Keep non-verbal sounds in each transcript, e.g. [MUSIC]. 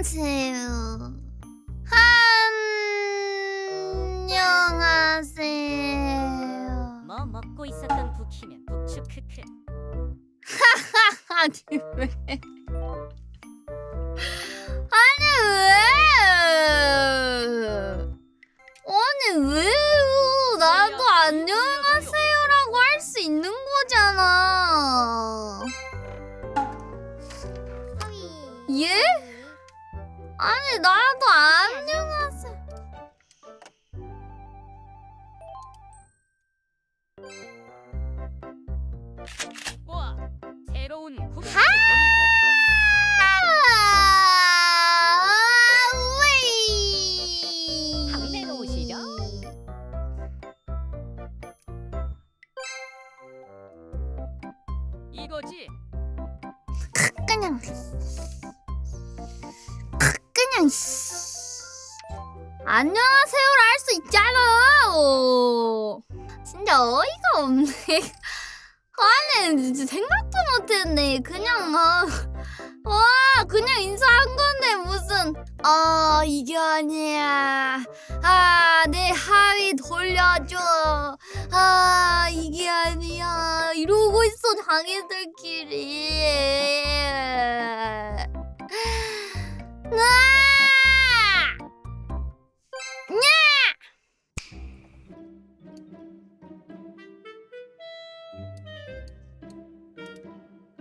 안녕하세요. 안녕하세요. 뭐 먹고 있었던 북키면 북추 크크 [LAUGHS] 아니 왜? 나도 안녕하세요. 와 새로운 아, 우이. 오시죠? 이거지 그냥 안녕하세요를 할 수 있잖아. 어. 진짜 어이가 없네. [LAUGHS] 아니 진짜 생각도 못했네. 그냥 아, 와 그냥 인사한 건데 무슨 아 이게 아니야. 아내 하위 돌려줘. 아 이게 아니야. 이러고 있어 자기들끼리.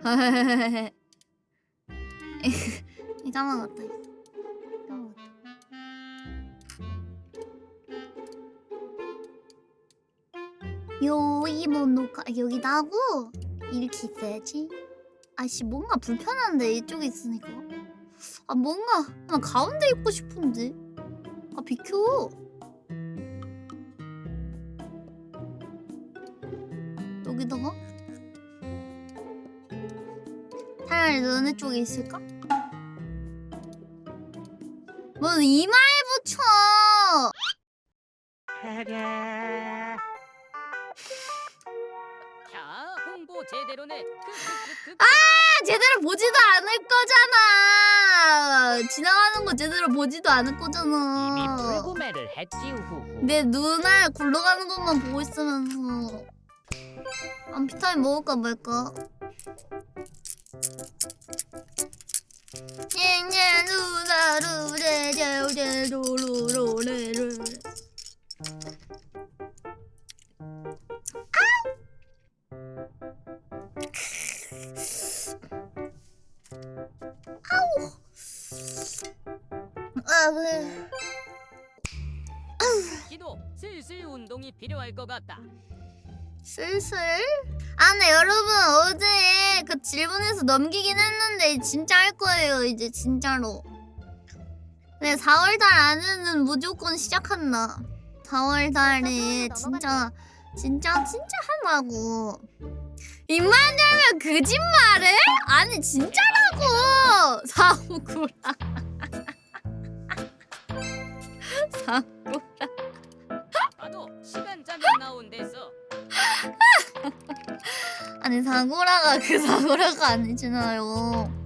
[LAUGHS] 이 까먹었다. 까먹었다. 요이모노카 여기다고 이렇게 있어야지. 아씨 뭔가 불편한데 이쪽에 있으니까. 아 뭔가 나 가운데 있고 싶은데. 아 비켜. 여기다가 차라리 너네 쪽에 있을까? 뭐 이마에 붙여. 자 홍보 제대로네 아 제대로 보지도 않을 거잖아. 지나가는 거 제대로 보지도 않을 이미 거잖아. 불구매를 했지 우후후 내 눈알 굴러가는 것만 보고 있으면서 암피타민 먹을까 말까? 아 그래 기도 슬슬 운동이 필요할 것 같다 슬슬? 아, 네, 여러분, 어제 그 질문에서 넘기긴 했는데, 진짜 할 거예요, 이제, 진짜로. 네, 4월달 안에는 무조건 시작한다. 4월달에 진짜, 진짜, 진짜. 입만 열면 거짓말해? 아니, 진짜라고! 사오구라. 사오구라. 봐도 시간 짜면 나온 데서 [LAUGHS] 아니 사고라가 그 사고라가 아니잖아요.